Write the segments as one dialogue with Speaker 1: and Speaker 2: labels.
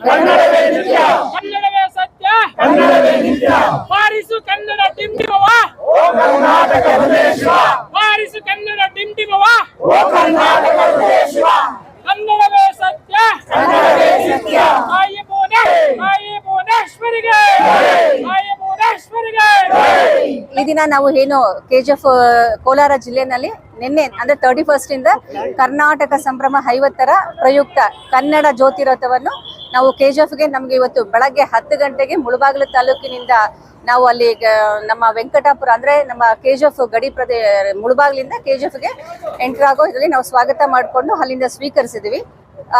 Speaker 1: ಕನ್ನಡವೇ ನಿತ್ಯ.
Speaker 2: ಕನ್ನಡವೇ ಸತ್ಯ.
Speaker 1: ಕನ್ನಡವೇ ನಿತ್ಯ.
Speaker 2: ಬಾರಿಸು ಕನ್ನಡ ಡಿಂಡಿಮವ
Speaker 1: ಓ ಕರ್ನಾಟಕ ಹೃದಯ ಶಿವ
Speaker 2: ಬಾರಿಸು ಕನ್ನಡ ಡಿಂಡಿಮವ
Speaker 1: ಓ ಕರ್ನಾಟಕ ಹೃದಯ ಶಿವ
Speaker 2: ಕನ್ನಡವೇ ಸತ್ಯ.
Speaker 1: ಕನ್ನಡವೇ ನಿತ್ಯ.
Speaker 2: ತಾಯಿ ಭುವನೇ ತಾಯಿ ಬೋನೇಶ್ವರಿಗೆ ತಾಯಿ ಬೋನೇಶ್ವರಿಗೆ
Speaker 3: ಈ ದಿನ ನಾವು ಏನು ಕೆ ಜಿ ಎಫ್ ಕೋಲಾರ ಜಿಲ್ಲೆನಲ್ಲಿ ನಿನ್ನೆ ಅಂದ್ರೆ ತರ್ಟಿ ಫಸ್ಟ್ ಇಂದ ಕರ್ನಾಟಕ ಸಂಭ್ರಮ ಐವತ್ತರ ಪ್ರಯುಕ್ತ ಕನ್ನಡ ಜ್ಯೋತಿ ರಥವನ್ನು ಕೆ ಜಿ ಗೆ ನಮಗೆ ಇವತ್ತು ಬೆಳಗ್ಗೆ ಹತ್ತು ಗಂಟೆಗೆ ಮುಳಬಾಗಿಲು ತಾಲೂಕಿನಿಂದ ನಾವು ಅಲ್ಲಿ ನಮ್ಮ ವೆಂಕಟಾಪುರ ಅಂದ್ರೆ ನಮ್ಮ ಕೆ ಜಿ ಎಫ್ ಗಡಿ ಪ್ರದೇ, ಮುಳಬಾಗಿಲಿಂದ ಜಿ ಎಫ್ಗೆ ಎಂಟರ್ ಆಗೋ ಇದರಲ್ಲಿ ನಾವು ಸ್ವಾಗತ ಮಾಡಿಕೊಂಡು ಅಲ್ಲಿಂದ ಸ್ವೀಕರಿಸಿದ್ವಿ.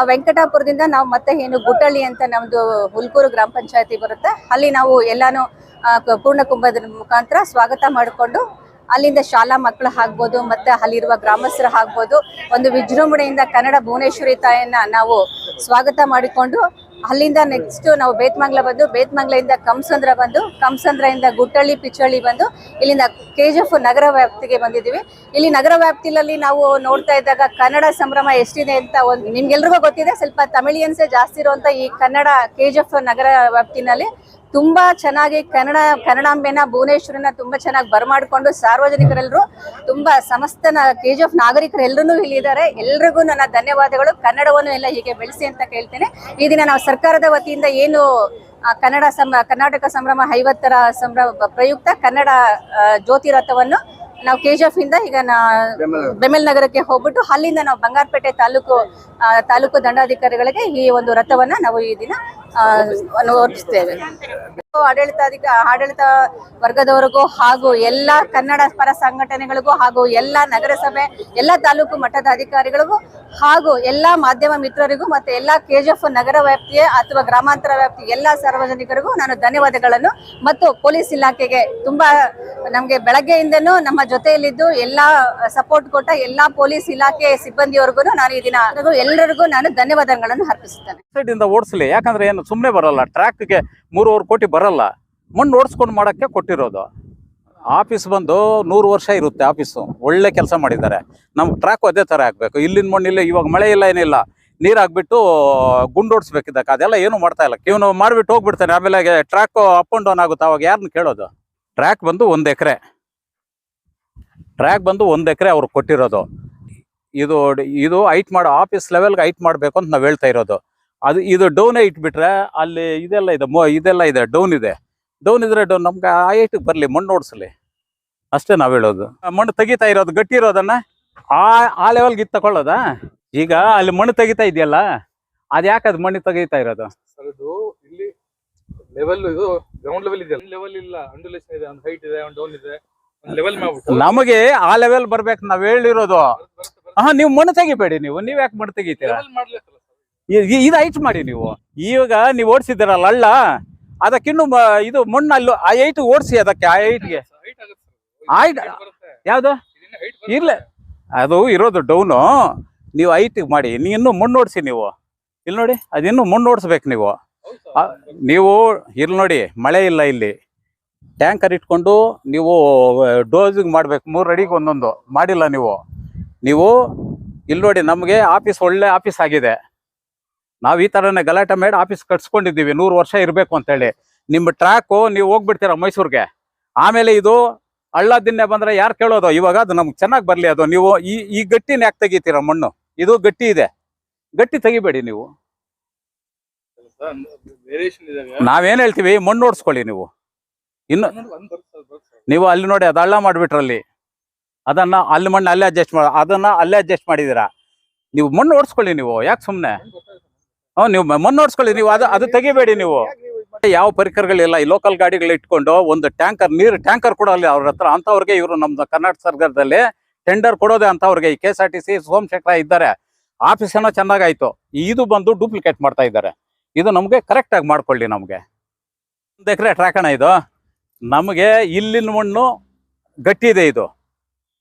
Speaker 3: ವೆಂಕಟಾಪುರದಿಂದ ನಾವು ಮತ್ತೆ ಏನು ಗುಟ್ಟಳ್ಳಿ ಅಂತ ನಮ್ದು ಹುಲ್ಕೂರು ಗ್ರಾಮ ಪಂಚಾಯತಿ ಬರುತ್ತೆ. ಅಲ್ಲಿ ನಾವು ಎಲ್ಲಾನು ಕ- ಪೂರ್ಣ ಕುಂಭದ ಮುಖಾಂತರ ಸ್ವಾಗತ ಮಾಡಿಕೊಂಡು ಅಲ್ಲಿಂದ ಶಾಲಾ ಮಕ್ಕಳು ಆಗ್ಬೋದು, ಮತ್ತೆ ಅಲ್ಲಿರುವ ಗ್ರಾಮಸ್ಥರು ಆಗ್ಬೋದು, ಒಂದು ವಿಜೃಂಭಣೆಯಿಂದ ಕನ್ನಡ ಭುವನೇಶ್ವರಿ ತಾಯಿಯನ್ನ ನಾವು ಸ್ವಾಗತ ಮಾಡಿಕೊಂಡು ಅಲ್ಲಿಂದ ನೆಕ್ಸ್ಟ್ ನಾವು ಬೇತ್ಮಂಗ್ಲ ಬಂದು ಬೇತ್ಮಂಗ್ಲಿಂದ ಕಂಸಂದ್ರ ಬಂದು ಕಂಸಂದ್ರದಿಂದ ಗುಟ್ಟಳ್ಳಿ, ಪಿಚ್ಚಳ್ಳಿ ಬಂದು ಇಲ್ಲಿಂದ ಕೆಜಿಎಫ್ ನಗರ ವ್ಯಾಪ್ತಿಗೆ ಬಂದಿದ್ದೀವಿ. ಇಲ್ಲಿ ನಗರ ವ್ಯಾಪ್ತಿಯಲ್ಲಿ ನಾವು ನೋಡ್ತಾ ಇದ್ದಾಗ ಕನ್ನಡ ಸಂಭ್ರಮ ಎಷ್ಟಿದೆ ಅಂತ ಒಂದು ನಿಮ್ಗೆಲ್ರಿಗೂ ಗೊತ್ತಿದೆ. ಸ್ವಲ್ಪ ತಮಿಳಿಯನ್ಸೇ ಜಾಸ್ತಿ ಇರುವಂತ ಈ ಕನ್ನಡ ಕೆಜಿಎಫ್ ನಗರ ವ್ಯಾಪ್ತಿನಲ್ಲಿ ತುಂಬಾ ಚೆನ್ನಾಗಿ ಕನ್ನಡ ಕನ್ನಡಾಂಬೆನ ಭುವನೇಶ್ವರನ ತುಂಬಾ ಚೆನ್ನಾಗಿ ಬರಮಾಡಿಕೊಂಡು ಸಾರ್ವಜನಿಕರೆಲ್ಲರೂ ತುಂಬಾ ಸಮಸ್ತ ಕೆ ಜಿ ಎಫ್ ನಾಗರಿಕರೆಲ್ಲರೂ ಇಲ್ಲಿದ್ದಾರೆ. ಎಲ್ರಿಗೂ ನನ್ನ ಧನ್ಯವಾದಗಳು. ಕನ್ನಡವನ್ನು ಎಲ್ಲ ಹೀಗೆ ಬೆಳೆಸಿ ಅಂತ ಕೇಳ್ತೇನೆ. ಈ ದಿನ ನಾವು ಸರ್ಕಾರದ ವತಿಯಿಂದ ಏನು ಕನ್ನಡ ಸಂ, ಕರ್ನಾಟಕ ಸಂಭ್ರಮ ಐವತ್ತರ ಸಂಭ್ರಮ ಪ್ರಯುಕ್ತ ಕನ್ನಡ ಜ್ಯೋತಿರಥವನ್ನು ಜ್ಯೋತಿ ರಥವನ್ನು ನಾವು ಕೆ ಜಿ ಎಫ್ ಇಂದ ಈಗ ನಾ ಬೆಮೆಲ್ ನಗರಕ್ಕೆ ಹೋಗ್ಬಿಟ್ಟು ಅಲ್ಲಿಂದ ನಾವು ಬಂಗಾರಪೇಟೆ ತಾಲೂಕು ತಾಲೂಕು ದಂಡಾಧಿಕಾರಿಗಳಿಗೆ ಈ ಒಂದು ರಥವನ್ನ ನಾವು ಈ ದಿನ ಅನುವರ್ತಿಸ್ತೇವೆ ಆಡಳಿತಾಧಿಕ, ಆಡಳಿತ ವರ್ಗದವರಿಗೂ ಹಾಗೂ ಎಲ್ಲಾ ಕನ್ನಡ ಪರ ಸಂಘಟನೆಗಳಿಗೂ ಹಾಗೂ ಎಲ್ಲಾ ನಗರಸಭೆ, ಎಲ್ಲಾ ತಾಲೂಕು ಮಟ್ಟದ ಅಧಿಕಾರಿಗಳಿಗೂ ಹಾಗೂ ಎಲ್ಲಾ ಮಾಧ್ಯಮ ಮಿತ್ರರಿಗೂ ಮತ್ತೆ ಎಲ್ಲಾ ಕೆಜಿಎಫ್ ನಗರ ವ್ಯಾಪ್ತಿಯ ಅಥವಾ ಗ್ರಾಮಾಂತರ ವ್ಯಾಪ್ತಿ ಎಲ್ಲಾ ಸಾರ್ವಜನಿಕರಿಗೂ ನಾನು ಧನ್ಯವಾದಗಳನ್ನು. ಮತ್ತು ಪೊಲೀಸ್ ಇಲಾಖೆಗೆ ತುಂಬಾ ನಮ್ಗೆ ಬೆಳಗ್ಗೆಯಿಂದನೂ ನಮ್ಮ ಜೊತೆಯಲ್ಲಿದ್ದು ಎಲ್ಲಾ ಸಪೋರ್ಟ್ ಕೊಟ್ಟ ಎಲ್ಲಾ ಪೊಲೀಸ್ ಇಲಾಖೆ ಸಿಬ್ಬಂದಿಯವರೆಗೂ ನಾನು ಈ ದಿನ ಎಲ್ಲರಿಗೂ ನಾನು ಧನ್ಯವಾದಗಳನ್ನು ಅರ್ಪಿಸುತ್ತೇನೆ.
Speaker 4: ಓಡಿಸಲಿ. ಯಾಕಂದ್ರೆ ಏನು ಸುಮ್ಮನೆ ಬರಲ್ಲ. ಟ್ರ್ಯಾಕ್ಗೆ ಮೂರುವರೆ ಕೋಟಿ ಬರಲ್ಲ. ಮಣ್ಣು ಓಡಿಸ್ಕೊಂಡು ಮಾಡೋಕ್ಕೆ ಕೊಟ್ಟಿರೋದು. ಆಫೀಸ್ ಬಂದು ನೂರು ವರ್ಷ ಇರುತ್ತೆ ಆಫೀಸು. ಒಳ್ಳೆ ಕೆಲಸ ಮಾಡಿದ್ದಾರೆ. ನಮ್ಗೆ ಟ್ರ್ಯಾಕ್ ಅದೇ ಥರ ಹಾಕ್ಬೇಕು ಇಲ್ಲಿನ ಮಣ್ಣಿಲ್ಲ ಇವಾಗ ಮಳೆ ಇಲ್ಲ, ಏನಿಲ್ಲ. ನೀರು ಹಾಕ್ಬಿಟ್ಟು ಗುಂಡು ಓಡಿಸ್ಬೇಕಿದ್ದಕ್ಕೆ. ಅದೆಲ್ಲ ಏನು ಮಾಡ್ತಾ ಇಲ್ಲ. ಇವನು ಮಾಡಿಬಿಟ್ಟು ಹೋಗ್ಬಿಡ್ತಾನೆ. ಆಮೇಲೆ ಟ್ರ್ಯಾಕ್ ಅಪ್ ಆ್ಯಂಡ್ ಡೌನ್ ಆಗುತ್ತೆ? ಅವಾಗ ಯಾರನ್ನ ಕೇಳೋದು? ಟ್ರ್ಯಾಕ್ ಬಂದು ಒಂದು ಎಕರೆ. ಟ್ರ್ಯಾಕ್ ಬಂದು ಒಂದು ಎಕರೆ ಅವ್ರಿಗೆ ಕೊಟ್ಟಿರೋದು. ಇದು ಇದು ಹೈಟ್ ಮಾಡೋ, ಆಫೀಸ್ ಲೆವೆಲ್ಗೆ ಹೈಟ್ ಮಾಡಬೇಕು ಅಂತ ನಾವು ಹೇಳ್ತಾ ಇರೋದು. ಅದು ಇದು ಡೌನೇ ಇಟ್ಬಿಟ್ರೆ ಅಲ್ಲಿ ಇದೆಲ್ಲ ಇದೆ ಮೊ ಇದೆಲ್ಲ ಇದೆ ಡೌನ್ ಇದೆ. ಡೌನ್ ಇದ್ರೆ ಡೌನ್. ನಮ್ಗೆ ಆ ಹೈಟಿಗೆ ಬರಲಿ ಮಣ್ಣು ಓಡಿಸ್ಲಿ. ಅಷ್ಟೇ ನಾವು ಹೇಳೋದು. ಮಣ್ಣು ತೆಗಿತಾ ಇರೋದು ಗಟ್ಟಿ ಇರೋದನ್ನ ಆ ಆ ಲೆವೆಲ್ಗೆ ಇದು ತಗೊಳ್ಳೋದಾ ಈಗ ಅಲ್ಲಿ ಮಣ್ಣು ತೆಗಿತಾ ಇದೆಯಲ್ಲ ಅದು ಯಾಕೆ ಅದು ಮಣ್ಣು ತೆಗಿತಾ ಇರೋದು?
Speaker 5: ಇದು ಇಲ್ಲಿ ಲೆವೆಲ್ ಇದು ಗ್ರೌಂಡ್ ಲೆವೆಲ್ ಇದೆ. ಲೆವೆಲ್ ಇಲ್ಲ. ಅಂಡುಲೇಷನ್ ಇದೆ ಒಂದು ಹೈಟ್ ಇದೆ ಒಂದು ಡೌನ್ ಇದೆ. ಲೆವೆಲ್
Speaker 4: ನಮಗೆ ಆ ಲೆವೆಲ್ ಬರ್ಬೇಕು ನಾವ್ ಹೇಳಿರೋದು. ಹಾ ನೀವು ಮಣ್ಣು ತೆಗಿಬೇಡಿ ನೀವು. ನೀವ್ ಯಾಕೆ ಮಣ್ಣು ತೆಗಿತೀರಾ? ಇದು ಹೈಟ್ ಮಾಡಿ ನೀವು. ಈಗ ನೀವು ಓಡಿಸಿದಿರಲ್ಲ ಅಳ್ಳ ಅದಕ್ಕಿನ್ನು ಇದು ಮಣ್ಣು ಅಲ್ಲಿ ಆ ಹೈಟ್ ಓಡಿಸಿ ಅದಕ್ಕೆ, ಆ ಹೈಟ್ಗೆ
Speaker 5: ಹೈಟ್
Speaker 4: ಯಾವುದು? ಇಲ್ಲ ಅದು ಇರೋದು ಡೌನು ನೀವು ಹೈಟ್ ಮಾಡಿ, ನೀ ಇನ್ನೂ ಮಣ್ಣು ಓಡಿಸಿ ನೀವು. ಇಲ್ಲಿ ನೋಡಿ ಅದಿನ್ನೂ ಮಣ್ಣು ಓಡಿಸ್ಬೇಕು ನೀವು. ನೀವು ಇಲ್ಲಿ ನೋಡಿ, ಮಳೆ ಇಲ್ಲ ಇಲ್ಲಿ. ಟ್ಯಾಂಕರ್ ಇಟ್ಕೊಂಡು ನೀವು ಡೋಸಿಗೆ ಮಾಡ್ಬೇಕು, ಮೂರು ಅಡಿಗೆ ಒಂದೊಂದು. ಮಾಡಿಲ್ಲ ನೀವು. ನೀವು ಇಲ್ಲಿ ನೋಡಿ, ನಮಗೆ ಆಫೀಸ್ ಒಳ್ಳೆ ಆಫೀಸ್ ಆಗಿದೆ. ನಾವು ಈ ಥರನೇ ಗಲಾಟೆ ಮಾಡಿ ಆಫೀಸ್ ಕಟ್ಸ್ಕೊಂಡಿದ್ದೀವಿ, ನೂರು ವರ್ಷ ಇರಬೇಕು ಅಂತೇಳಿ. ನಿಮ್ಮ ಟ್ರ್ಯಾಕು ನೀವು ಹೋಗ್ಬಿಡ್ತೀರ ಮೈಸೂರಿಗೆ? ಆಮೇಲೆ ಇದು ಹಳ್ಳ ದಿನ್ನೆ ಬಂದ್ರೆ ಯಾರು ಕೇಳೋದು? ಇವಾಗ ಅದು ನಮ್ಗೆ ಚೆನ್ನಾಗಿ ಬರಲಿ ಅದು. ನೀವು ಈ ಈ ಗಟ್ಟಿನ ಯಾಕೆ ತೆಗಿತೀರ ಮಣ್ಣು? ಇದು ಗಟ್ಟಿ ಇದೆ. ಗಟ್ಟಿ ತೆಗಿಬೇಡಿ ನೀವು. ನಾವೇನ್ ಹೇಳ್ತೀವಿ? ಮಣ್ಣು ಓಡಿಸ್ಕೊಳ್ಳಿ ನೀವು. ಇನ್ನು ನೀವು ಅಲ್ಲಿ ನೋಡಿ ಅದು ಹಳ್ಳ ಮಾಡಿಬಿಟ್ರಲ್ಲಿ. ಅದನ್ನ ಅಲ್ಲಿ ಮಣ್ಣು ಅಲ್ಲೇ ಅಡ್ಜಸ್ಟ್ ಮಾಡ ಅದನ್ನ ಅಲ್ಲೇ ಅಡ್ಜಸ್ಟ್ ಮಾಡಿದೀರಾ? ನೀವು ಮಣ್ಣು ಓಡಿಸ್ಕೊಳ್ಳಿ ನೀವು. ಯಾಕೆ ಸುಮ್ಮನೆ ನೀವು ಮಣ್ಣು ಓಡಿಸ್ಕೊಳ್ಳಿ ನೀವು ಅದು ಅದು ತೆಗಿಬೇಡಿ ನೀವು. ಯಾವ ಪರಿಕರಗಳಿಲ್ಲ, ಈ ಲೋಕಲ್ ಗಾಡಿಗಳು ಇಟ್ಕೊಂಡು ಒಂದು ಟ್ಯಾಂಕರ್ ನೀರು ಟ್ಯಾಂಕರ್ ಕೊಡೋಲ್ಲ ಅವ್ರ ಹತ್ರ ಅಂತವ್ರಿಗೆ ಇವರು ನಮ್ಮ ಕರ್ನಾಟಕ ಸರ್ಕಾರದಲ್ಲಿ ಟೆಂಡರ್ ಕೊಡೋದೇ ಅಂತವ್ರಿಗೆ ಈ K S R T C Somashekara ಇದ್ದಾರೆ. ಆಫೀಸ್ ಏನೋ ಚೆನ್ನಾಗಾಯ್ತು. ಇದು ಬಂದು ಡೂಪ್ಲಿಕೇಟ್ ಮಾಡ್ತಾ ಇದ್ದಾರೆ. ಇದು ನಮಗೆ ಕರೆಕ್ಟ್ ಆಗಿ ಮಾಡ್ಕೊಳ್ಳಿ ನಮಗೆ. ಒಂದು ಎಕರೆ ಟ್ರ್ಯಾಕಣ ಇದು. ನಮಗೆ ಇಲ್ಲಿನ ಮಣ್ಣು ಗಟ್ಟಿ ಇದೆ ಇದು.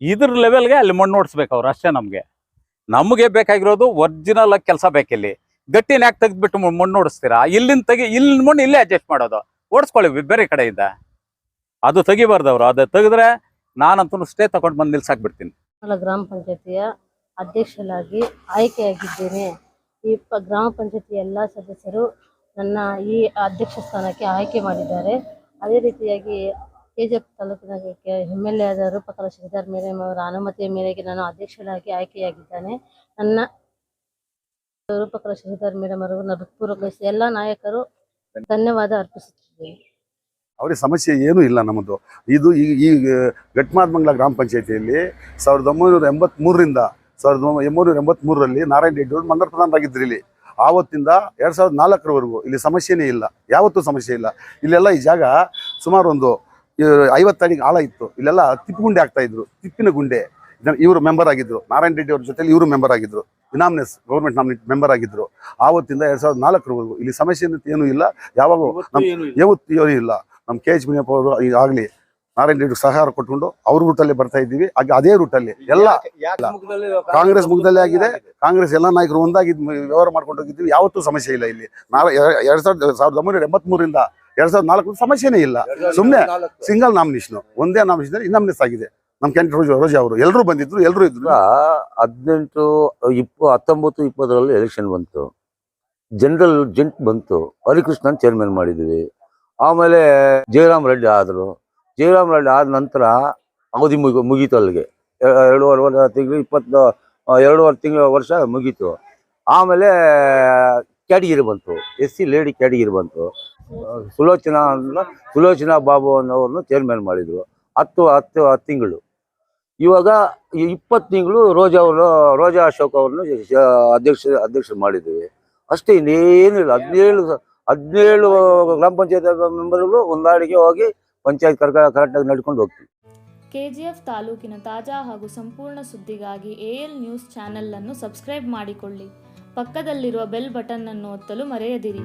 Speaker 4: ಇದ್ರ ಲೆವೆಲ್ಗೆ ಅಲ್ಲಿ ಮಣ್ಣು ಓಡಿಸ್ಬೇಕು ಅವ್ರು, ಅಷ್ಟೇ ನಮಗೆ. ನಮಗೆ ಬೇಕಾಗಿರೋದು ಒರಿಜಿನಲ್ ಆಗಿ ಕೆಲಸ ಬೇಕಿಲ್ಲಿ. ಗಟ್ಟಿನ ಯಾಕೆ ತೆಗೆದ್ಬಿಟ್ಟು ಮಣ್ಣು ಓಡಿಸ್ತೀರಾ? ಇಲ್ಲಿಂದ ತೆಗಿ ಇಲ್ಲಿ ಮಣ್ಣು ಇಲ್ಲೇ ಅಡ್ಜಸ್ಟ್ ಮಾಡೋದು. ಓಡಿಸ್ಕೊಳ್ಳಿ ಬೇರೆ ಕಡೆಯಿಂದ. ಅದು ತೆಗಿಬಾರ್ದು ಅವರು ಅದು ತೆಗೆದ್ರೆ ನಾನಂತೂ ಸ್ಟೇ ತಗೊಂಡು ಬಂದು ನಿಲ್ಸಾಕ್ಬಿಡ್ತೀನಿ.
Speaker 6: ಗ್ರಾಮ ಪಂಚಾಯತಿಯ ಅಧ್ಯಕ್ಷರಾಗಿ ಆಯ್ಕೆಯಾಗಿದ್ದೇನೆ. ಈ ಗ್ರಾಮ ಪಂಚಾಯತಿ ಎಲ್ಲ ಸದಸ್ಯರು ನನ್ನ ಈ ಅಧ್ಯಕ್ಷ ಸ್ಥಾನಕ್ಕೆ ಆಯ್ಕೆ ಮಾಡಿದ್ದಾರೆ. ಅದೇ ರೀತಿಯಾಗಿ ಕೆ ಜಿ ಎಫ್ ತಾಲೂಕಿನ ಎಂ ಎಲ್ ಎ ಆದ ರೂಪಕಲಾ ಶ್ರೀಧರ್ ಮೇರೆ ಅವರ ಅನುಮತಿಯ ಮೇರೆಗೆ ನಾನು ಅಧ್ಯಕ್ಷರಾಗಿ ಆಯ್ಕೆಯಾಗಿದ್ದೇನೆ. ನನ್ನ ರೂಪಕಲಾ ಶ್ರೀಧರ್ ಮೇಡಮ್ ಅವರು ನನ್ನ ಹೃತ್ಪೂರ್ವಕ ಎಲ್ಲ ನಾಯಕರು ಧನ್ಯವಾದ ಅರ್ಪಿಸುತ್ತಿದ್ದೇವೆ
Speaker 7: ಅವ್ರಿಗೆ ಸಮಸ್ಯೆ ಏನೂ ಇಲ್ಲ ನಮ್ಮದು. ಇದು ಈ ಈ ಘಟ್ಮಾದ್ಮಂಗ್ಲ ಗ್ರಾಮ ಪಂಚಾಯತಿಯಲ್ಲಿ ಸಾವಿರದ ಒಂಬೈನೂರ ಎಂಬತ್ಮೂರರಿಂದ ಸಾವಿರದ ಒಂಬೈನೂರ ಎಂಬತ್ಮೂರರಲ್ಲಿ ನಾರಾಯಣ ರೆಡ್ಡಿ ಅವರು ಮಂಡಲ ಪ್ರಧಾನರಾಗಿದ್ದರು ಇಲ್ಲಿ. ಆವತ್ತಿಂದ ಎರಡು ಸಾವಿರದ ನಾಲ್ಕರವರೆಗೂ ಇಲ್ಲಿ ಸಮಸ್ಯೆನೇ ಇಲ್ಲ. ಯಾವತ್ತೂ ಸಮಸ್ಯೆ ಇಲ್ಲ. ಇಲ್ಲೆಲ್ಲ ಈ ಜಾಗ ಸುಮಾರು ಒಂದು ಐವತ್ತು ಅಡಿಗೆ ಆಳ ಇತ್ತು. ಇಲ್ಲೆಲ್ಲ ತಿಪ್ಪು ಗುಂಡೆ ಆಗ್ತಾ ಇದ್ರು. ತಿಪ್ಪಿನ ಗುಂಡೆ. ಇವರು ಮೆಂಬರ್ ಆಗಿದ್ರು. ನಾರಾಯಣ ರೆಡ್ಡಿ ಅವ್ರ ಜೊತೆಲಿ ಇವರು ಮೆಂಬರ್ ಆಗಿದ್ರು. ಇನಾಮ್ನೆಸ್ ಗೌರ್ಮೆಂಟ್ ನಾಮಿನೇಟ್ ಮೆಂಬರ್ ಆಗಿದ್ರು. ಆವತ್ತಿಂದ ಎರಡ್ ಸಾವಿರದ ನಾಲ್ಕರವರೆಗೂ. ಇಲ್ಲಿ ಸಮಸ್ಯೆ ಏನೂ ಇಲ್ಲ. ಯಾವಾಗ ಯಾವತ್ತೂ ಇಲ್ಲ. ನಮ್ಮ ಕೆ ಎಚ್ ಮುನಿಯಪ್ಪ ಅವರು ಈಗಾಗಲೇ ನಾರಾಯಣ ರೆಡ್ಡಿ ಸಹಕಾರ ಕೊಟ್ಕೊಂಡು ಅವ್ರ ರೂಟಲ್ಲಿ ಬರ್ತಾ ಇದ್ದೀವಿ. ಹಾಗೆ ಅದೇ ರೂಟಲ್ಲಿ ಎಲ್ಲ ಕಾಂಗ್ರೆಸ್ ಮುಖದಲ್ಲಿ ಆಗಿದೆ. ಕಾಂಗ್ರೆಸ್ ಎಲ್ಲ ನಾಯಕರು ಒಂದಾಗಿ ವ್ಯವಹಾರ ಮಾಡ್ಕೊಂಡು ಹೋಗಿದ್ದೀವಿ. ಯಾವತ್ತೂ ಸಮಸ್ಯೆ ಇಲ್ಲ ಇಲ್ಲಿ. ಎರಡ್ ಸಾವಿರದ ಸಾವಿರದ ಒಂಬೈನೂರ ಎಂಬತ್ಮೂರಿಂದ ಎರಡ್ ಸಾವಿರದ ನಾಲ್ಕು ಸಮಸ್ಯೆನೇ ಇಲ್ಲ. ಸುಮ್ಮನೆ ಸಿಂಗಲ್ ನಾಮಿನೇಷನ್ ಒಂದೇ ನಾಮಿನೇಷನ್ ಇನಾಮಿನೇಸ್ ಆಗಿದೆ. ನಮ್ಮ ಕ್ಯಾಂಡಿಡೇಟ್ ರೋಜಾ ಅವರು. ಎಲ್ಲರೂ ಬಂದಿದ್ರು ಎಲ್ಲರೂ ಇದ್ರು.
Speaker 8: ಹದಿನೆಂಟು, ಇಪ್ಪ, ಹತ್ತೊಂಬತ್ತು, ಇಪ್ಪತ್ತರಲ್ಲಿ ಎಲೆಕ್ಷನ್ ಬಂತು. ಜನರಲ್ ಜಂಟ್ ಬಂತು. ಹರಿಕೃಷ್ಣನ್ ಚೇರ್ಮನ್ ಮಾಡಿದ್ವಿ. ಆಮೇಲೆ ಜಯರಾಮ್ ರೆಡ್ಡಿ ಆದರು. ಜಯರಾಮ್ ರೆಡ್ಡಿ ಆದ ನಂತರ ಅವಧಿ ಮುಗಿ, ಮುಗೀತು ಅಲ್ಲಿಗೆ. ಎರಡೂವರೆ ವರ್ಷ ತಿಂಗಳು, ಇಪ್ಪತ್ತು ಎರಡೂವರೆ ತಿಂಗಳ ವರ್ಷ ಮುಗೀತು. ಆಮೇಲೆ ಕ್ಯಾಟಗಿರಿ ಬಂತು. ಎಸ್ ಸಿ ಲೇಡಿ ಕ್ಯಾಟಗಿರಿ ಬಂತು. ಸುಲೋಚನಾ ಸುಲೋಚನಾ ಬಾಬು ಅನ್ನೋರನ್ನು ಚೇರ್ಮನ್ ಮಾಡಿದ್ರು. ಹತ್ತು ಹತ್ತು ತಿಂಗಳು. ಇವಾಗ ಇಪ್ಪತ್ತು ತಿಂಗಳು ರೋಜಾ ಅವರು ರೋಜಾ ಅಶೋಕ್ ಅವ್ರನ್ನ ಅಧ್ಯಕ್ಷ, ಅಧ್ಯಕ್ಷರು ಮಾಡಿದ್ದೀವಿ. ಅಷ್ಟೇ ಇನ್ನೇನು ಇಲ್ಲ ಹದಿನೇಳು ಹದಿನೇಳು ಗ್ರಾಮ ಪಂಚಾಯತ್ ಮೆಂಬರ್ಗಳು ಹೊಂದಾಣಿಕೆ ಹೋಗಿ ಪಂಚಾಯತ್ ಕರ್ಕ ಕರೆಕ್ಟಾಗಿ ನಡ್ಕೊಂಡು ಹೋಗ್ತೀವಿ.
Speaker 9: ಕೆಜಿಎಫ್ ತಾಲೂಕಿನ ತಾಜಾ ಹಾಗೂ ಸಂಪೂರ್ಣ ಸುದ್ದಿಗಾಗಿ ಎಎಲ್ ನ್ಯೂಸ್ ಚಾನೆಲ್ ಅನ್ನು ಸಬ್ಸ್ಕ್ರೈಬ್ ಮಾಡಿಕೊಳ್ಳಿ. ಪಕ್ಕದಲ್ಲಿರುವ ಬೆಲ್ ಬಟನ್ ಅನ್ನು ಒತ್ತಲು ಮರೆಯದಿರಿ.